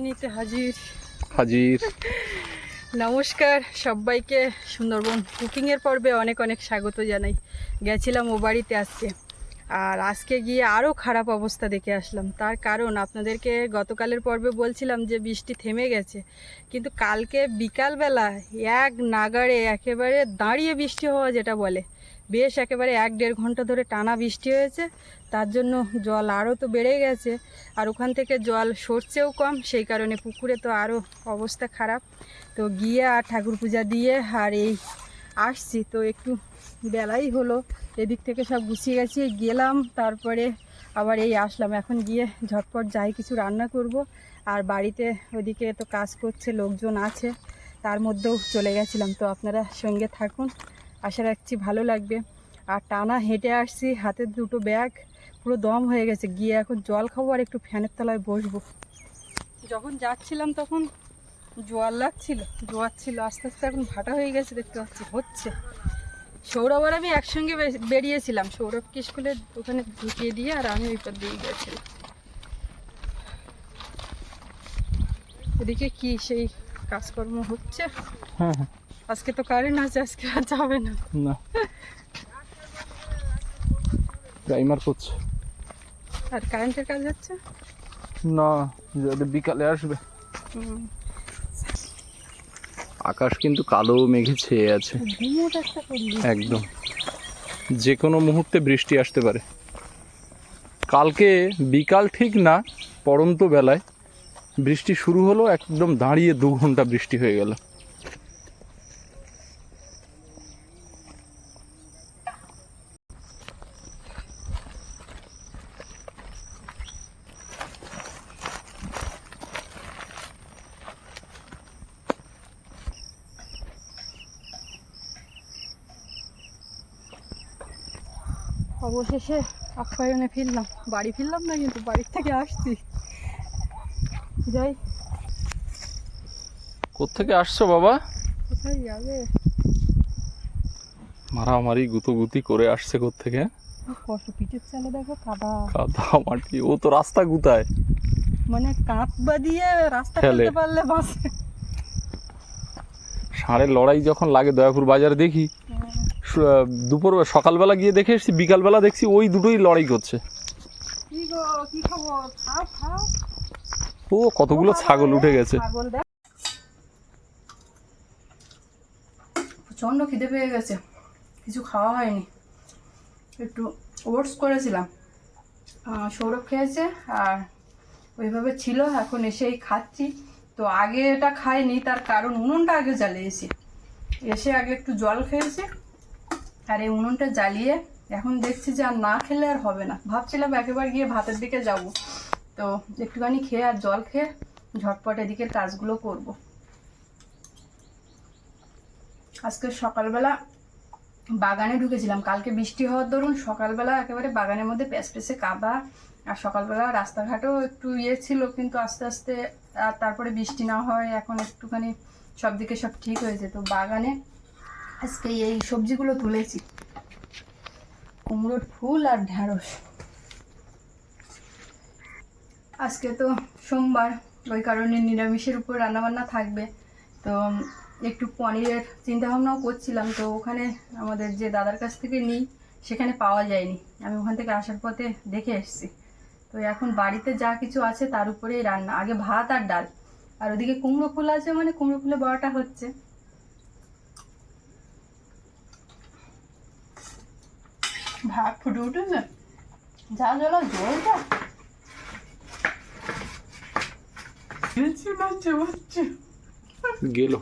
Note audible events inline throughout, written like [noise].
নিতে হাজির। হাজির। নমস্কার সবাইকে সুন্দরবন কুকিংয়ের পর্বে অনেক অনেক স্বাগত জানাই। গেছিলাম ও বাড়িতে আজকে। আর আজকে গিয়ে আরও খারাপ অবস্থা দেখে আসলাম। তার কারণ আপনাদেরকে গতকালের পর্বে বলছিলাম যে বৃষ্টি থেমে গেছে। কিন্তু কালকে বিকালবেলা এক নাগাড়ে একেবারে দাঁড়িয়ে বৃষ্টি হওয়া যেটা বলে বেশ একেবারে এক দেড় ঘণ্টা ধরে টানা বৃষ্টি হয়েছে। তার জন্য জল আরও তো বেড়ে গেছে। আর ওখান থেকে জল সরছেও কম, সেই কারণে পুকুরে তো আরও অবস্থা খারাপ। তো গিয়ে আর ঠাকুর পূজা দিয়ে আর এই আসছি। তো একটু বেলাই হলো, এদিক থেকে সব গুছিয়ে গেছি গেলাম, তারপরে আবার এই আসলাম। এখন গিয়ে ঝটপট যাই, কিছু রান্না করব। আর বাড়িতে ওদিকে তো কাজ করছে, লোকজন আছে, তার মধ্যেও চলে গেছিলাম। তো আপনারা সঙ্গে থাকুন, আশা রাখছি ভালো লাগবে। আর টানা হেঁটে আসছি হাতে দুটো ব্যাগ পুরো দম হয়ে গেছে। গিয়ে এখন জল খাব আর একটু ফ্যানের তলায় বসবো। যখন যাচ্ছিলাম তখন জোয়ার লাগছিল জোয়ার ছিল। আস্তে আস্তে এখন ভাটা হয়ে গেছে দেখতে পাচ্ছি হচ্ছে। সৌরভ আর আমি একসঙ্গে বেরিয়েছিলাম। সৌরভকে স্কুলে ওখানে ঢুকিয়ে দিয়ে আর আমি ওই পর দিয়ে গেছিলাম। এদিকে কি সেই কাজকর্ম হচ্ছে? হ্যাঁ হ্যাঁ। আজকে তো কারেন্ট আছে আজকে আর যাবে না। না। [laughs] প্রাইমার করছে আর কারেন্টের কাজ হচ্ছে? না যদি বিকালে আসবে। আকাশ কিন্তু কালো মেঘে ছেয়ে আছে। একদম। যে কোনো মুহূর্তে বৃষ্টি আসতে পারে। কালকে বিকাল ঠিক না পরন্ত বেলায় বৃষ্টি শুরু হলো একদম দাঁড়িয়ে দু ঘণ্টা বৃষ্টি হয়ে গেল। অবশেষে আপ্যায়নে ফিরলাম। বাড়ি ফিরলাম না কিন্তু বাড়ির থেকে আসছি। যাই। কোত্থেকে আসছো বাবা? কোথায় যাবে? মারামারি গুতোগুতি করে আসছে কোত্থেকে? কত পিঠের চালে দেখো কাদা। কাদা মাটি। ও তো রাস্তা গুতায় মানে কাঁপ বাদিয়ে রাস্তা পারলে বাসে ষাঁড়ের লড়াই যখন লাগে দয়াপুর বাজারে দেখি। দুপুর সকালবেলা গিয়ে দেখে এসছি বিকালবেলা দেখছি ওই দুটোই লড়াই করছে। ও কতগুলো ছাগল উঠে গেছে। প্রচণ্ড খিদে পেয়ে গেছে। কিছু খাওয়া হয়নি। একটু ওটস করেছিলাম। সৌরভ খেয়েছে আর ওইভাবে ছিল এখন এসেই খাচ্ছি। তো আগে এটা খাইনি তার কারণ উনুনটা আগে জ্বালিয়েছি। এসে আগে একটু জল খেয়েছি। আর এই উনুনটা জ্বালিয়ে এখন দেখছি যে আর না খেলে আর হবে না। ভাবছিলাম একেবারে গিয়ে ভাতের দিকে যাব। তো একটুখানি খেয়ে আর জল খেয়ে ঝটপট এদিকের কাজগুলো করব। আজকে সকালবেলা বাগানে ঢুকেছিলাম। কালকে বৃষ্টি হওয়ার দরুন সকালবেলা একেবারে বাগানের মধ্যে প্যাস প্যাসে কাদা আর সকালবেলা রাস্তাঘাটেও একটু ইয়ে ছিল, কিন্তু আস্তে আস্তে আর তারপরে বৃষ্টি না হয়, এখন একটুখানি সব দিকে সব ঠিক হয়েছে। তো বাগানে আজকে এই সবজিগুলো তুলেছি। কুমড়োর ফুল আর ঢ্যাঁড়স। আজকে তো সোমবার, ওই কারণে নিরামিষের উপর রান্নাবান্না থাকবে। তো, একটু পনিরের চিন্তা ভাবনাও করছিলাম, তো ওখানে আমাদের যে দাদার কাছ থেকে নিই, সেখানে পাওয়া যায়নি। আমি ওখান থেকে আসার পথে দেখে এসেছি। তো এখন বাড়িতে যা কিছু আছে, তার উপরেই রান্না। আগে ভাত আর ডাল। আর ওদিকে কুমড়ো ফুল আছে মানে কুমড়ো ফুলে বড়াটা হচ্ছে। ভাত ফুটে উঠেছে। যা জল জলটা। গেল।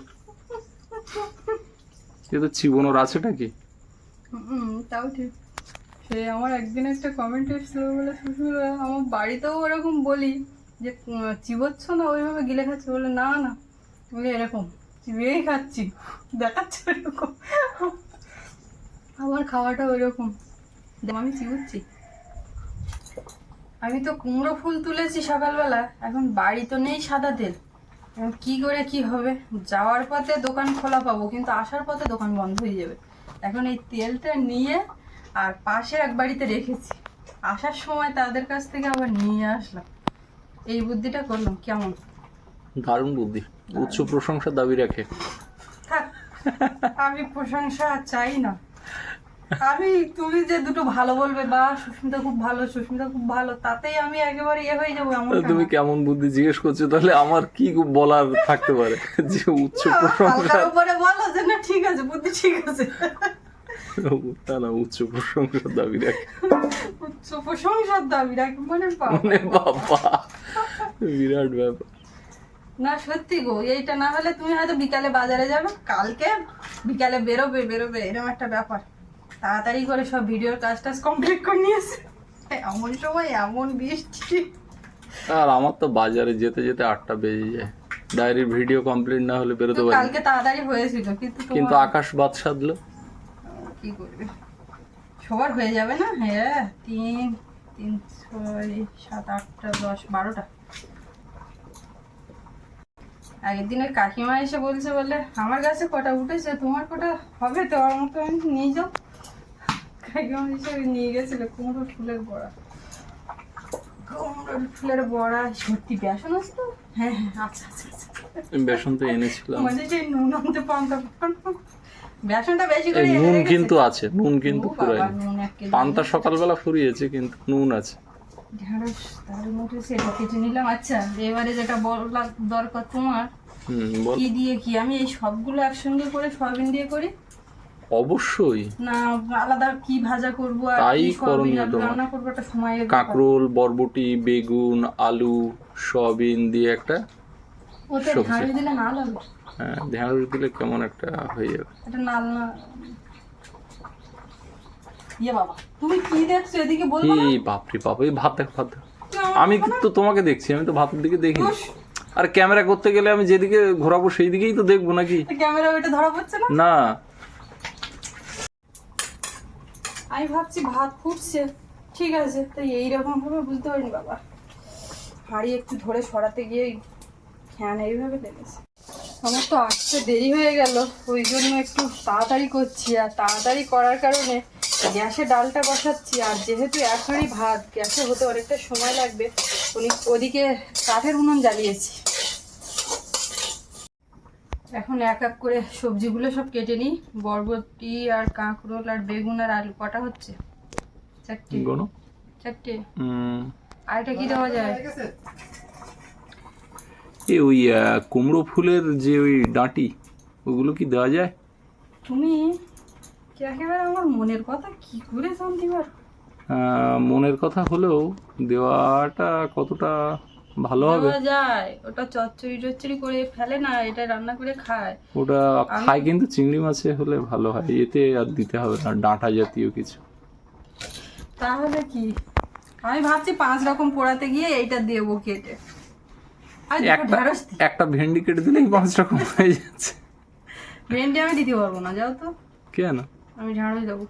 এ তো চিবনোর আছেটা কি তাও ঠিক। সে আমার একদিন একটা কমেন্ট এসেছিল বলে শ্বশুর আমার বাড়িতেও ওরকম বলি যে চিবোচ্ছ না ওইভাবে গিলে খাচ্ছি? বলে না না। বলে এরকম চিবিয়েই খাচ্ছি। দেখাচ্ছে এরকম আমার খাওয়াটা ওইরকম আমি চিবোচ্ছি আমি তো কুমড়ো ফুল তুলেছি সকালবেলা এখন বাড়ি তো নেই সাদা তেল। এখন কি করে কি হবে? যাওয়ার পথে দোকান খোলা পাবো কিন্তু আসার পথে দোকান বন্ধ হয়ে যাবে। এখন এই তেলটা নিয়ে আর পাশে এক বাড়িতে রেখেছি। আসার সময় তাদের কাছ থেকে আবার নিয়ে আসলাম। এই বুদ্ধিটা করলাম কেমন? দারুণ বুদ্ধি। উচ্চ প্রশংসা দাবি রাখে। থাক আমি প্রশংসা চাই না। আমি তুমি যে দুটো ভালো বলবে বা সুস্মিতা খুব ভালো সুস্মিতা খুব ভালো তাতেই আমি একেবারে ইয়ে হয়ে যাব এমন তুমি কেমন বুদ্ধি জিজ্ঞেস করছ তাহলে আমার কি বলার থাকতে পারে? যে উচ্চ প্রশংসা উপরে বলো যে না ঠিক আছে বুদ্ধি ঠিক আছে। না না উচ্চ প্রশংসার দাবি রাখে। উচ্চ প্রশংসার দাবি রাখি মানে। মানে বাবা বিরাট ব্যাপার। না সত্যি গো এইটা না হলে তুমি হয়তো বিকালে বাজারে যাবে কালকে বিকালে বেরোবে বেরোবে এরকম একটা ব্যাপার। তাড়াতাড়ি করে সব ভিডিওর কাজ টাজ কমপ্লিট করে নিয়েছে। এমন সময় এমন বৃষ্টি। আর আমার তো বাজারে যেতে যেতে আটটা বেজে যায়। ডায়েরির ভিডিও কমপ্লিট না হলে বেরোতে পারি কালকে তাড়াতাড়ি হয়েছিল কিন্তু কিন্তু আকাশ বাদ সাধলো কি করবে? সবার হয়ে যাবে না? হ্যাঁ তিন তিন ছয় সাত আটটা দশ বারোটা। আগের দিনের কাকিমা এসে বলছে বলে আমার কাছে কটা উঠেছে তোমার কটা হবে? তো আমার মতো নিয়ে যাও। এসে ওই নিয়ে গেছিল কুমড়ো ফুলের বড়া। কুমড়োর ফুলের বড়া সত্যি বেসন আছে তো? হ্যাঁ হ্যাঁ আচ্ছা আচ্ছা বেসন তো এনেছিলাম। মানে যে নুন আনতে পান্তা বেসনটা বেশি করে নুন কিন্তু আছে নুন কিন্তু কেজি। পান্তা সকালবেলা ফুরিয়েছে কিন্তু নুন আছে। ঢেঁড়স তার মধ্যে সেটা কেটে নিলাম। আচ্ছা এবারে যেটা বলা দরকার তোমার কি দিয়ে কি? আমি এই সবগুলো একসঙ্গে করে সয়াবিন দিয়ে করি? অবশ্যই। না আলাদা কি ভাজা করব আর তাই করণীয় তোমার। রান্না করব একটা ব্যাপার। কাঁকরোল বরবটি বেগুন আলু সয়াবিন দিয়ে একটা ওতে ঢাড়ি দিলে না লাগবে হ্যাঁ ঢেঁড়স দিলে কেমন একটা হয়ে যাবে। এটা নাল না ইয়ে বাবা তুমি কি দেখছ? এদিকে বলব না? এই বাপরে বাপ এই ভাত দেখ ভাত আমি তো তোমাকে দেখছি আমি তো ভাতের দিকে উস, আর ক্যামেরা করতে গেলে আমি যেদিকে ঘোরাবো সেই দিকেই তো দেখব নাকি? ক্যামেরা ওইটা ধরা পড়ছে না? না আমি ভাবছি ভাত ফুটছে। ঠিক আছে তাই এইরকম ভাবে বুঝতে পারিনি বাবা। হাড়ি একটু ধরে সরাতে গিয়ে ফ্যান এইভাবে লেগেছে। আমার তো আসতে দেরি হয়ে গেল, ওই জন্য একটু তাড়াতাড়ি করছি। আর তাড়াতাড়ি করার কারণে গ্যাসে ডালটা বসাচ্ছি। আর যেহেতু এক হাঁড়ি ভাত, গ্যাসে হতে অনেকটা সময় লাগবে, উনি ওদিকে কাঠের উনুন জ্বালিয়েছি। এখন এক এক করে সবজিগুলো সব কেটে নিই। বরবটি আর কাঁকরোল আর বেগুন আর আলু কটা হচ্ছে? চারটে। চারটে? আর এটা কি দেওয়া যায়? এই ওই কুমড়ো ফুলের যে ওই ডাঁটি ওগুলো কি দেওয়া যায়? তুমি একেবারে আমার মনের কথা? কি করে জানতে পারো? মনের কথা হলেও দেওয়াটা কতটা ভালো হবে। যায়। ওটা চচ্চড়ি টচ্চড়ি করে ফেলে না এটা রান্না করে খায়। ওটা খায় কিন্তু চিংড়ি মাছে হলে ভালো হয় এতে আর দিতে হবে না ডাঁটা জাতীয় কিছু। তাহলে কি? আমি ভাবছি পাঁচ রকম পোড়াতে গিয়ে এইটা দেবো কেটে। একটা একটা ভেন্ডি কেটে দিলেই পাঁচ রকম হয়ে যাচ্ছে। ভেন্ডি আমি দিতে পারব না যাও তো। কেন? আমি ঢেঁড়স দেবো।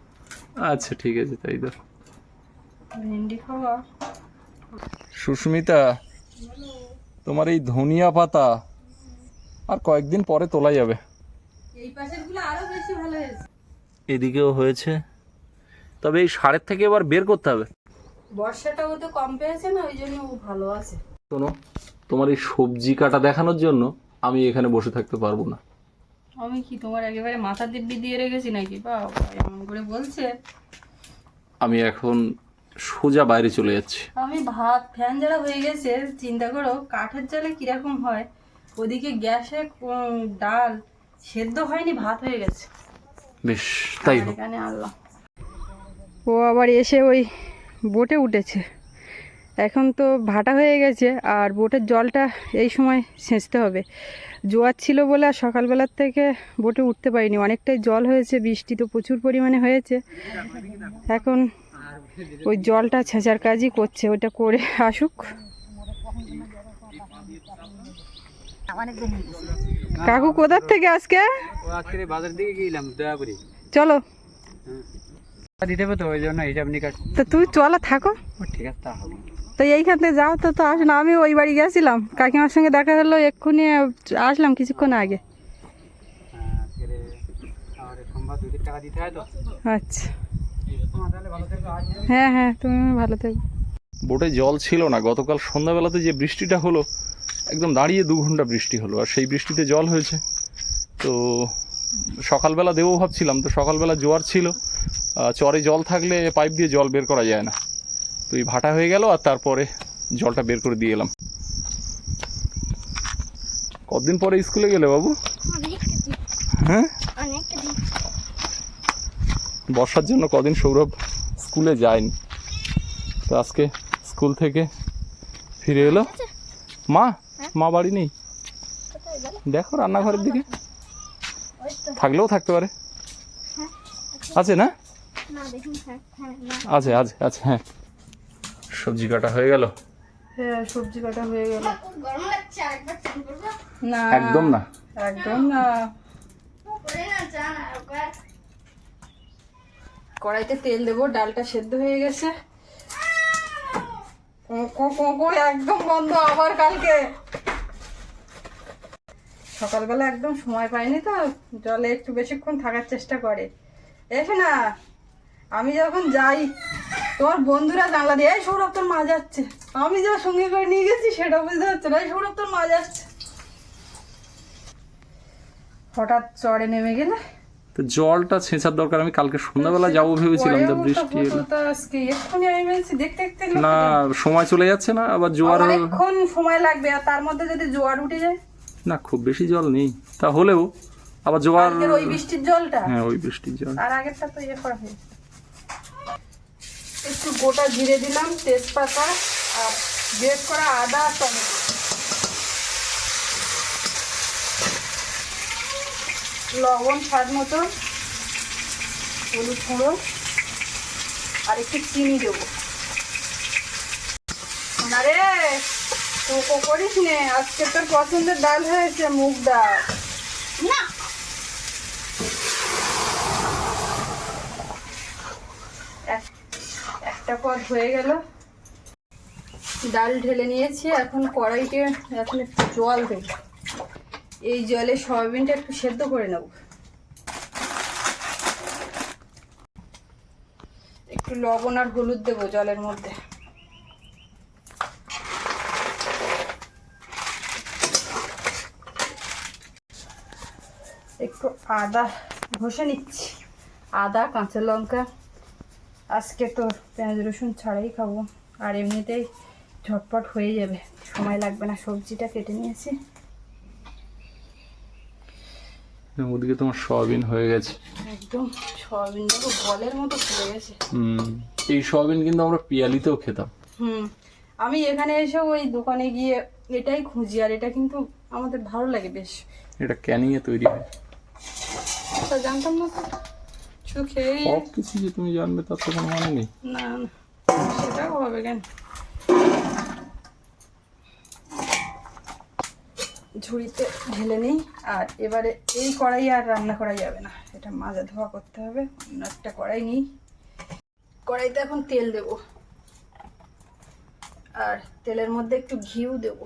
আচ্ছা ঠিক আছে তাই তো ভেন্ডি খাওয়া। সুস্মিতা তোমার এই ধনিয়া পাতা আর কয়েকদিন পরে তোলা যাবে। এদিকেও হয়েছে। তবে এই সারের থেকে এবার বের করতে হবে। বর্ষাটাও তো কম পেয়েছে না ওই জন্য ভালো আছে। শোনো তোমার এই সবজি কাটা দেখানোর জন্য আমি এখানে বসে থাকতে পারব না। আমি কি তোমার একেবারে মাথা দিব্যি দিয়ে রেখেছি নাকি? বা এমন করে বলছে। আমি এখন সোজা বাইরে চলে যাচ্ছে। আমি ভাত ফ্যান যারা হয়ে গেছে চিন্তা করো কাঠের জালে কীরকম হয়? ওদিকে গ্যাসে ডাল সেদ্ধ হয়নি ভাত হয়ে গেছে। বেশ তাই হোক। এখানে আনলাম। ও আবার এসে ওই বোটে উঠেছে। এখন তো ভাটা হয়ে গেছে আর বোটের জলটা এই সময় সেঁচতে হবে। জোয়ার ছিল বলে আর সকালবেলার থেকে বোটে উঠতে পারিনি। অনেকটাই জল হয়েছে বৃষ্টি তো প্রচুর পরিমাণে হয়েছে। এখন ওই জলটা ছেঁচার কাজই করছে ওটা করে আসুক। কাকু কোথার থেকে আজকে? চলো। দিতে হবে তো ওই জন্য হিসাব নিকাশ। তো তুমি চলো থাকো। তা এইখান থেকে যাও তো তো আসো না আমি ওই বাড়ি গেছিলাম। কাকিমার সঙ্গে দেখা হলো এক্ষুনি আসলাম কিছুক্ষণ আগে। হ্যাঁ, হয় আচ্ছা তোমার তাহলে ভালো থাকবে আজ হ্যাঁ হ্যাঁ তুমি ভালো থেকো। বোটে জল ছিল না। গতকাল সন্ধ্যাবেলাতে যে বৃষ্টিটা হলো একদম দাঁড়িয়ে দু ঘণ্টা বৃষ্টি হলো আর সেই বৃষ্টিতে জল হয়েছে। তো সকালবেলা দেবো ভাবছিলাম তো সকালবেলা জোয়ার ছিল। চরে জল থাকলে পাইপ দিয়ে জল বের করা যায় না। তো এই ভাটা হয়ে গেল আর তারপরে জলটা বের করে দিয়ে এলাম। কতদিন পরে স্কুলে গেলে বাবু? হ্যাঁ? বর্ষার জন্য কদিন সৌরভ? স্কুলে যায়নি। তো আজকে স্কুল থেকে ফিরে এলো। মা মা বাড়ি নেই। দেখো রান্নাঘরের দিকে। থাকলেও থাকতে পারে। আছে না? না দেখুন না আছে আছে আছে হ্যাঁ। সবজি কাটা হয়ে গেল? হ্যাঁ সবজি কাটা হয়ে গেল। খুব গরম লাগছে আরেকবার চান করব না একদম না একদম না কড়াইতে তেল দেবো, ডালটা সেদ্ধ হয়ে গেছে। একদম বন্ধ আবার কালকে। সকালবেলা একদম সময় পাইনি তো, জলে একটু বেশিক্ষণ থাকার চেষ্টা করে। এসে না আমি যখন যাই, তোমার বন্ধুরা জানলা দিয়ে, এই সৌরভ, তোর মা যাচ্ছে। আমি যা সঙ্গে করে নিয়ে গেছি, সেটা বুঝতে পারছ না। এই সৌরভ, তোর মা যাচ্ছে। হঠাৎ চড়ে নেমে গেলে তো জলটা ছেঁচার দরকার আমি কালকে সন্ধ্যাবেলা যাব ভেবেছিলাম তো বৃষ্টি এলো। না সময় চলে যাচ্ছে না আবার জোয়ার অনেকক্ষণ সময় লাগবে আর তার মধ্যে যদি জোয়ার উঠে যায়? না খুব বেশি জল নেই। তা হলেও আবার জোয়ার ওই বৃষ্টির জলটা? হ্যাঁ ওই বৃষ্টির জল। আর আগেরটা তো ইয়ে করা হয়েছে। একটু গোটা জিরে দিলাম তেজপাতা আর বেশ করা আদা টমেটো। লবণ স্বাদ মতো হলুদ গুঁড়ো আর একটু চিনি দেবো। না রে তো করিস নে আজকে তোর পছন্দের ডাল হয়েছে মুগ ডাল। না। এক- একটা পদ হয়ে গেল। ডাল ঢেলে নিয়েছি এখন কড়াইতে এখন একটু জল দেব। এই জলে সয়াবিনটা একটু সেদ্ধ করে নেব। একটু লবণ আর হলুদ দেবো জলের মধ্যে। একটু আদা ঘষে নিচ্ছি। আদা, কাঁচা লঙ্কা। আজকে তো পেঁয়াজ, রসুন ছাড়াই খাব। আর এমনিতেই ঝটপট হয়ে যাবে। সময় লাগবে না, সবজিটা কেটে নিয়েছি। ওদিকে তোমার সয়াবিন হয়ে গেছে? একদম সয়াবিন দেখো বলের মতো ফুলে গেছে। হুম এই সয়াবিন কিন্তু আমরা পিয়ালিতেও খেতাম। হুম আমি এখানে এসে ওই দোকানে গিয়ে এটাই খুঁজি আর এটা কিন্তু আমাদের ভালো লাগে বেশ। এটা ক্যানিংয়ে তৈরি হয়। তা জানতাম না তো। শুধু খেয়েই সব কিছু যে তুমি জানবে তার তো কোনো মানে নেই। না না সেটাও হবে কেন? ঝুড়িতে ঢেলে নিই। আর এবারে এই কড়াই আর রান্না করা যাবে না। এটা মাজা ধোয়া করতে হবে। অন্য একটা কড়াই নিই। কড়াইতে এখন তেল দেব। আর তেলের মধ্যে একটু ঘিও দেব।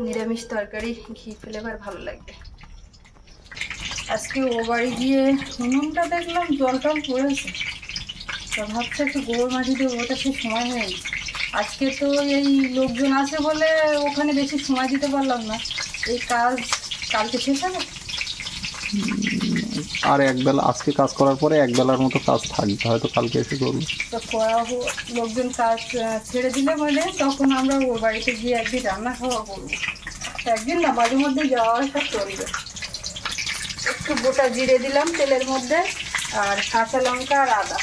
নিরামিষ তরকারি, ঘি ফ্লেভার ভালো লাগবে। আজকে ও বাড়ি গিয়ে উনুনটা দেখলাম জল টল পড়েছে। তো ভাবছি একটু গোবর মাটি দেবো ওটা সে সময় হয়নি আজকে তো এই লোকজন আছে বলে ওখানে বেশি সময় দিতে পারলাম না। এই কাজ কালকে শেষ হবে? আর একবেলা আজকে কাজ করার পরে এক বেলার মতো কাজ থাকবে হয়তো কালকে এসে করব। তো করা লোকজন কাজ ছেড়ে দিলে বলে তখন আমরা ওর বাড়িতে গিয়ে একদিন রান্না খাওয়া করব। একদিন না বাড়ির মধ্যে যাওয়া আসা চলবে। একটু গোটা জিরে দিলাম তেলের মধ্যে আর কাঁচা লঙ্কা আর আদা।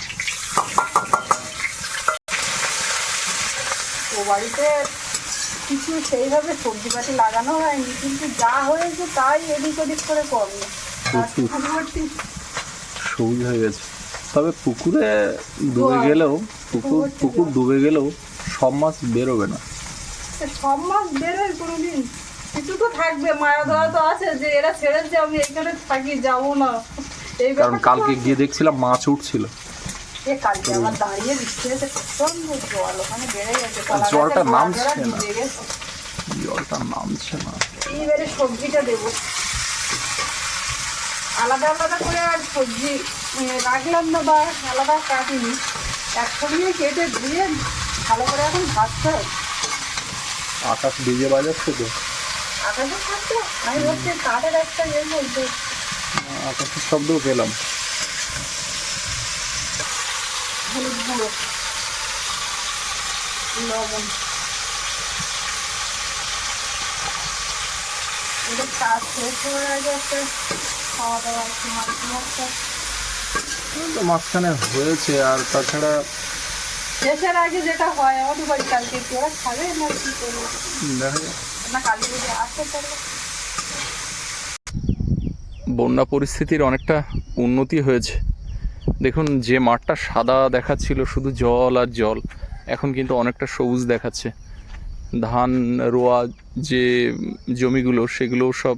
ও বাড়িতে কিছু সেইভাবে সবজি পাতি লাগানো হয়নি কিন্তু যা হয়েছে তাই এদিক ওদিক করে কমে সবুজ হয়ে গেছে। তবে পুকুরে ডুবে গেলেও পুকুর পুকুর ডুবে গেলেও সব মাছ বেরোবে না। সব মাছ বেরোয় কোনোদিন। কিছু তো থাকবে মায়া ধরা তো আছে যে এরা ছেড়েছে আমি এখানে থাকি যাব না। এই কারণ কালকে গিয়ে দেখছিলাম মাছ উঠছিল। এ কালকে আমার দাঁড়িয়ে বৃষ্টি হয়েছে প্রচণ্ড জল ওখানে বেড়ে গেছে জলটা নামছে না। জলটা নামছে না। এইবারে সবজিটা দেবো। আলাদা আলাদা করে আর সবজি রাখলাম না বা আলাদা কাটিনি। কেটে ধুয়ে ভালো করে এখন ভাজতে হবে। আকাশ ডিজে বাজাচ্ছে তো। আকাশে থাকছে আমি ভাবছি কাঠের একটা ইয়ে বলছে আকাশের শব্দও পেলাম হলুদ গুঁড়ো লবণ এটা কাজ শেষ খাওয়া দাওয়া একটু মাছ মাঝখানে হয়েছে আর তাছাড়া শেষের আগে যেটা হয় আমাদের বাড়ি কালকে কি ওরা খাবে না কি করবে না কালকে যদি আসতে পারবে বন্যা পরিস্থিতির অনেকটা উন্নতি হয়েছে। দেখুন, যে মাঠটা সাদা দেখাচ্ছিল, শুধু জল আর জল, এখন কিন্তু অনেকটা সবুজ দেখাচ্ছে। ধান, রোয়া, যে জমিগুলো, সেগুলোও সব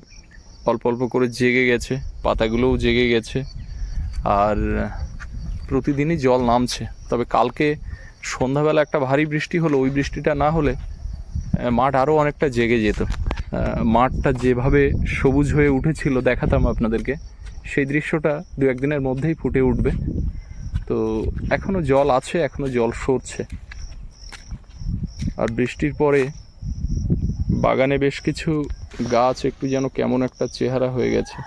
অল্প অল্প করে জেগে গেছে, পাতাগুলোও জেগে গেছে, আর প্রতিদিনই জল নামছে। তবে কালকে সন্ধ্যাবেলা একটা ভারী বৃষ্টি হলো, ওই বৃষ্টিটা না হলে মাঠ আরও অনেকটা জেগে যেত। মাঠটা যেভাবে সবুজ হয়ে উঠেছিল, দেখাতাম আপনাদেরকে। সেই দৃশ্যটা দু একদিনের মধ্যেই ফুটে উঠবে। তো এখনও জল আছে এখনও জল সরছে। আর বৃষ্টির পরে বাগানে বেশ কিছু গাছ একটু যেন কেমন একটা চেহারা হয়ে গেছে।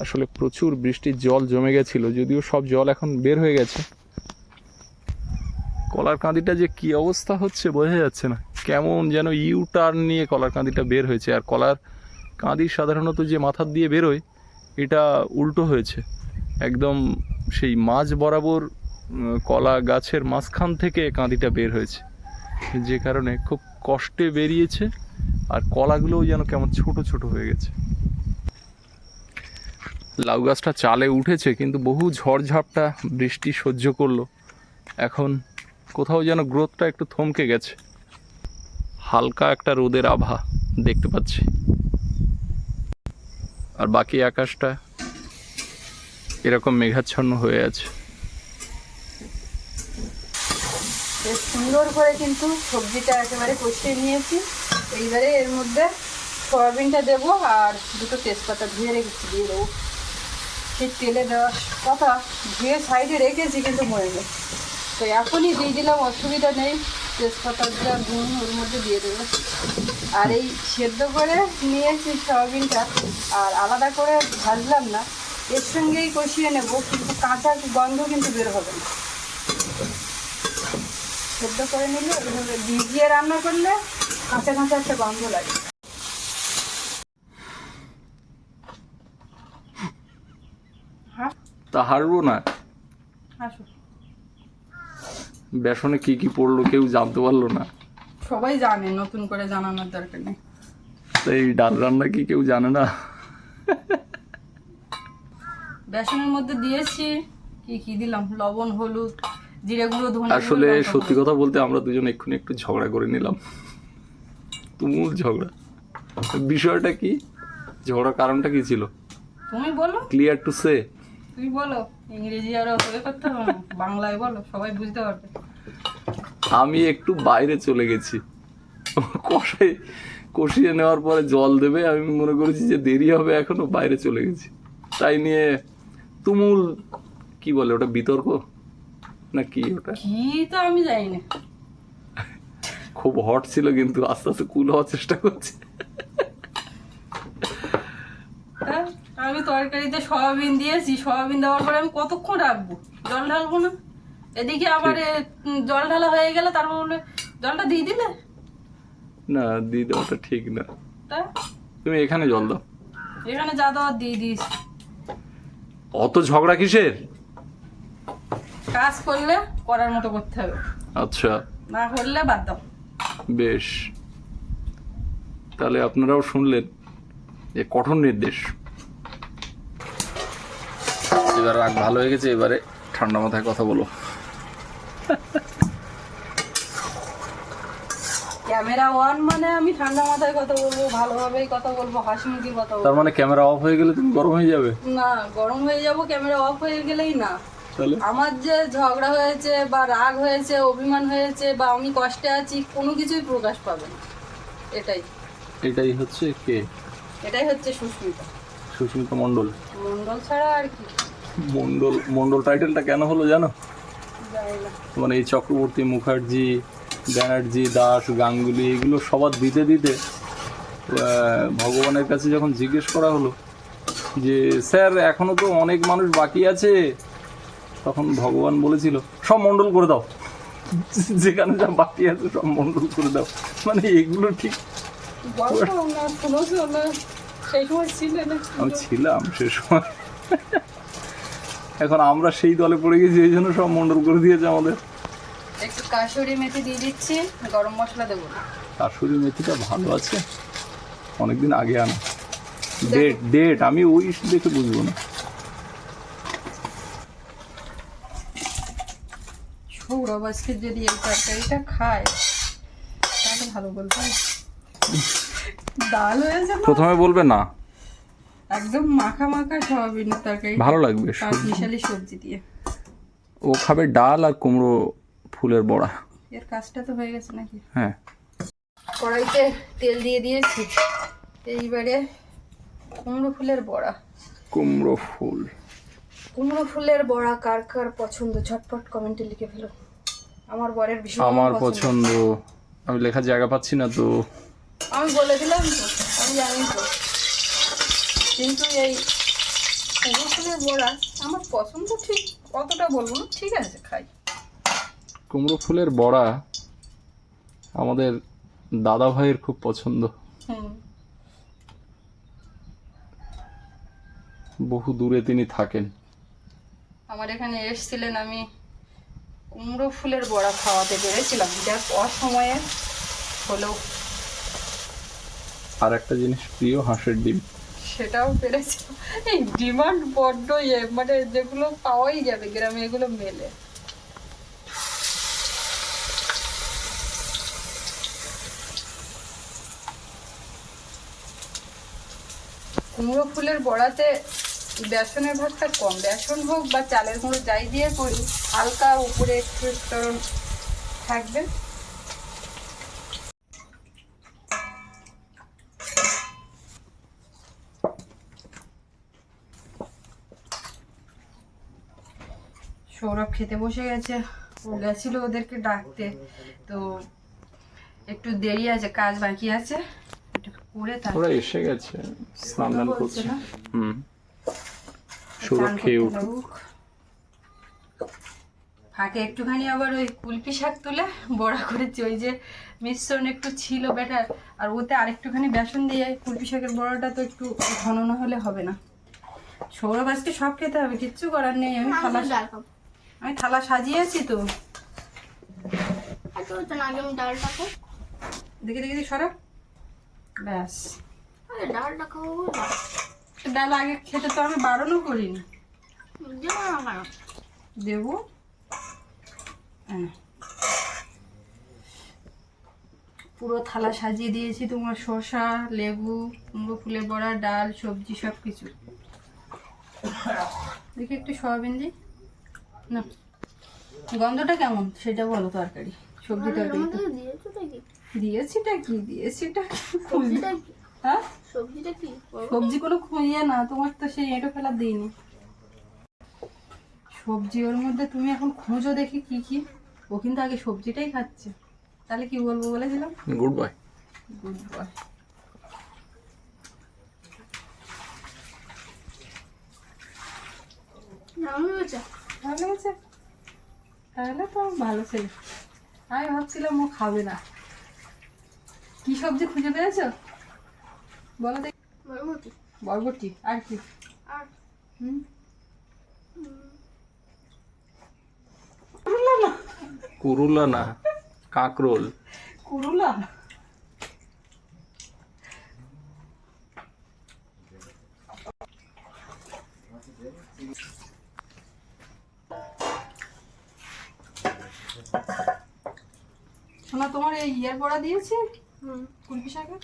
আসলে প্রচুর বৃষ্টির জল জমে গেছিল, যদিও সব জল এখন বের হয়ে গেছে। কলার কাঁদিটা যে কি অবস্থা হচ্ছে বোঝা যাচ্ছে না। কেমন যেন ইউ টার্ন নিয়ে কলার কাঁদিটা বের হয়েছে। আর কলার কাঁদি সাধারণত যে মাথার দিয়ে বেরোয় এটা উল্টো হয়েছে। একদম সেই মাঝ বরাবর কলা গাছের মাঝখান থেকে কাঁদিটা বের হয়েছে। যে কারণে খুব কষ্টে বেরিয়েছে আর কলাগুলোও যেন কেমন ছোট ছোট হয়ে গেছে। লাউ গাছটা চালে উঠেছে, কিন্তু বহু ঝড়ঝাপটা বৃষ্টি সহ্য করল। এখন কোথাও যেন গ্রোথটা একটু থমকে গেছে। হালকা একটা রোদের আভা দেখতে পাচ্ছি। আর বাকি আকাশটা এরকম মেঘাচ্ছন্ন হয়ে আছে। সুন্দর করে কিন্তু সবজিটা একেবারে কষিয়ে নিয়েছি। এইবারে এর মধ্যে সয়াবিনটা দেবো আর দুটো তেজপাতা ধুয়ে রেখেছি, দিয়ে দেবো। সেই তেলে দেওয়ার কথা ধুয়ে সাইডে রেখেছি কিন্তু মরে গেছে তো এখনই দিয়ে দিলাম, অসুবিধা নেই। তেজপাতার যা গুণ ওর মধ্যে দিয়ে দেবো। আর এই সেদ্ধ করে নিয়েছি সয়াবিনটা আর আলাদা করে ভাজলাম না। এর সঙ্গেই কষিয়ে নেব কিন্তু কাঁচা গন্ধ কিন্তু বের হবে না। সেদ্ধ করে নিলে এভাবে ভিজিয়ে রান্না করলে কাঁচা কাঁচা একটা গন্ধ লাগে। হ্যাঁ? তা হারবো না? আসো। বেসনে কি কি পড়ল কেউ জানতে পারল না। সবাই জানে নতুন করে জানানোর দরকার নেই। তো এই ডাল রান্না কি কেউ জানে না? বেসনের মধ্যে দিয়েছি কি কি দিলাম? লবণ হলুদ জিরে গুঁড়ো ধনে আসলে সত্যি কথা বলতে আমরা দুজন এক্ষুনি একটু ঝগড়া করে নিলাম। তুমুল ঝগড়া। বিষয়টা কি? ঝগড়ার কারণটা কি ছিল? তুমি বলো। ক্লিয়ার টু সে তুমি বলো ইংরেজি আর করতে হবে না বাংলায় বলো সবাই বুঝতে পারবে। আমি একটু বাইরে চলে গেছি। কষাই কষিয়ে নেওয়ার পরে জল দেবে আমি মনে করেছি যে দেরি হবে এখনও বাইরে চলে গেছি। তাই নিয়ে তুমুল কি বলে ওটা বিতর্ক? না কি ওটা? কি তো আমি জানি না। খুব হট ছিল কিন্তু আস্তে আস্তে কুল হওয়ার চেষ্টা করছে হ্যাঁ আমি তরকারিতে সয়াবিন দিয়েছি সয়াবিন দেওয়ার পরে আমি কতক্ষণ রাখব? জল ঢালবো না? এদিকে আবার জল ঢালা হয়ে গেলে তারপর বলবে জলটা দিয়ে দিলে? না দিয়ে দেওয়াটা ঠিক না। তুমি এখানে জল দাও। এখানে যা দেওয়ার দিয়ে দিয়েছি। অত ঝগড়া কিসের? কাজ করলে করার মতো করতে হবে। আচ্ছা। না করলে বাদ দাও। বেশ। তাহলে আপনারাও শুনলেন যে কঠোর নির্দেশ। এবার রাগ ভালো হয়ে গেছে এবারে ঠান্ডা মাথায় কথা বলো। ক্যামেরা ওয়ান মানে আমি ঠান্ডা মাথায় কথা বলব ভালোভাবেই কথা বলব হাসি মুখে কথা তার মানে ক্যামেরা অফ হয়ে গেলে তুমি গরম হয়ে যাবে? না গরম হয়ে যাব ক্যামেরা অফ হয়ে গেলেই না। আমার যে ঝগড়া হয়েছে বা রাগ হয়েছে অভিমান হয়েছে বা আমি কষ্টে আছি কোনো কিছুই প্রকাশ পাবে না। এটাই। এটাই হচ্ছে কে? এটাই হচ্ছে সুস্মিতা। সুস্মিতা মণ্ডল। মন্ডল ছাড়া আর কি। মণ্ডল মণ্ডল টাইটেলটা কেন হলো জানো? মানে এই চক্রবর্তী মুখার্জি ব্যানার্জি দাস গাঙ্গুলি এগুলো সবার দিতে দিতে ভগবানের কাছে যখন জিজ্ঞেস করা হলো যে স্যার এখনও তো অনেক মানুষ বাকি আছে? তখন ভগবান বলেছিল সব মণ্ডল করে দাও। যেখানে যা বাকি আছে সব মণ্ডল করে দাও। মানে এগুলো ঠিক আমি ছিলাম সে সময়। এখন আমরা সেই দলে পড়ে গেছি এই জন্য সব মণ্ডল করে দিয়েছে আমাদের। একটু কাসুরি মেথি দিয়ে দিচ্ছি গরম মশলা দেবো। না কাসুরি মেথিটা ভালো আছে। অনেকদিন আগে আনা। ডেট ডেট আমি ওই দেখে বুঝব না। সৌরভ আজকে যদি এই তরকারিটা খায় তাহলে ভালো বলব। ডাল হয়েছে প্রথমে বলবে না। একদম মাখা মাখা সয়াবিনের তরকারি। ভালো লাগবে মিশালি সবজি দিয়ে। ও খাবে ডাল আর কুমড়ো ফুলের বড়া। এর কাজটা তো হয়ে গেছে নাকি? হ্যাঁ। কড়াইতে তেল দিয়ে দিয়েছি। এইবারে কুমড়ো ফুলের বড়া। কুমড়ো ফুল। কুমড়ো ফুলের বড়া কার কার পছন্দ? ঝটপট কমেন্টে লিখে ফেলো। আমার বরের ভীষণ আমার পছন্দ। আমি লেখার জায়গা পাচ্ছি না তো। আমি বলে দিলাম তো। আমি জানি তো। কিন্তু এই কুমড়ো ফুলের বড়া আমার পছন্দ ঠিক অতটা বলব না। ঠিক আছে খাই। কুমড়ো ফুলের বড়া আমাদের দাদা ভাইয়ের খুব পছন্দ। হুম। বহু দূরে তিনি থাকেন। আমার এখানে এসেছিলেন আমি কুমড়ো ফুলের বড়া খাওয়াতে পেরেছিলাম। যাক অসময়ে হলেও আর একটা জিনিস প্রিয় হাঁসের ডিম। সেটাও পেরেছি। এই ডিমান্ড বড্ড ইয়ে মানে যেগুলো পাওয়াই যাবে গ্রামে, এগুলো মেলে। কুমড়ো ফুলের বড়াতে বেসনের ভাতটা কম। বেসন হোক বা চালের গুঁড়ো, যাই দিয়ে করি, হালকা উপরে একটু থাকবে। সৌরভ খেতে বসে গেছে। ও গেছিল ওদেরকে ডাকতে। তো একটু দেরি আছে কাজ বাকি আছে। একটু করে তারপর ওরা এসে গেছে স্নান দান করছে। হুম। সৌরভ খেয়ে। ফাঁকে একটুখানি আবার ওই কুলপি শাক তুলে বড়া করেছি। ওই যে মিশ্রণ একটু ছিল বেটার আর ওতে আরেকটুখানি বেসন দিয়ে কুলপি শাকের বড়াটা তো একটু ঘন না হলে হবে না। সৌরভ আজকে সব খেতে হবে কিচ্ছু করার নেই আমি থালা ডাল খাব। আমি থালা সাজিয়েছি তো। দেখি দেখি সরা। ব্যাস। ডালটা খাব ডাল আগে খেতে তো আমি বারণও করিনি। দেবো না কেন দেবো? হ্যাঁ। পুরো থালা সাজিয়ে দিয়েছি তোমার শসা লেবু কুমড়ো ফুলের বড়া ডাল সবজি সব কিছু দেখি একটু সয়াবিন দিই। না। গন্ধটা কেমন? সেটা বলো তরকারি। সবজি তরকারি তো। দিয়েছোটা কি? দিয়েছিটা কি? হ্যাঁ? সবজিটা কি? সবজি কোনো খুঁজে না তোমার তো সেই এঁটো ফেলা দিইনি। সবজি ওর মধ্যে তুমি এখন খুঁজো দেখি কি কি। ও কিন্তু আগে সবজিটাই খাচ্ছে। তাহলে কি বলব বলেছিলাম? গুড বাই গুড বয় নাম হয়েছে? ভালো হয়েছে তাহলে তো ভালো ছেলে। আমি ভাবছিলাম ও খাবে না। কি সবজি খুঁজে পেয়েছ? বলো দেখি। বরবটি। বরবটি? আর কি? আর। হুম। কুরুলা না। কাকরোল। করুলা শোনা তোমার এই ইয়ার বড়া দিয়েছি? হুম। কুলপি শাকের?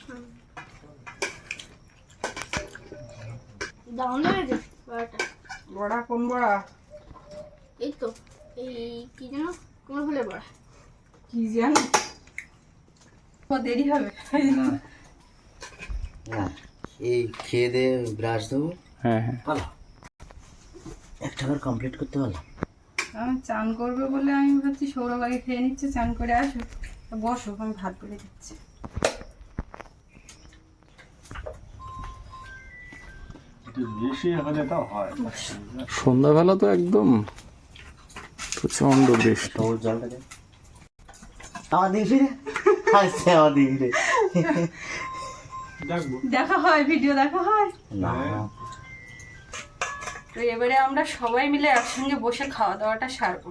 দাম বড়াটা। বড়া কোন বড়া? এই তো এই কি যেন ফুলের বড়া। কি জানি ও দেরি হবে। হ্যাঁ এই খেয়ে দিয়ে ব্রাশ দেবো হ্যাঁ হ্যাঁ। একটা বার কমপ্লিট করতে পারলাম। আমি চান করবে বলে আমি ভাবছি সৌরভ আগে খেয়ে নিচ্ছে চান করে আসুক। তো বসো আমি ভাত করে দিচ্ছি। হয়। সন্ধ্যাবেলা তো একদম প্রচণ্ড বৃষ্টি। দেখা হয় ভিডিও দেখা হয়। না। তো এবারে আমরা সবাই মিলে একসঙ্গে বসে খাওয়া দাওয়াটা সারবো।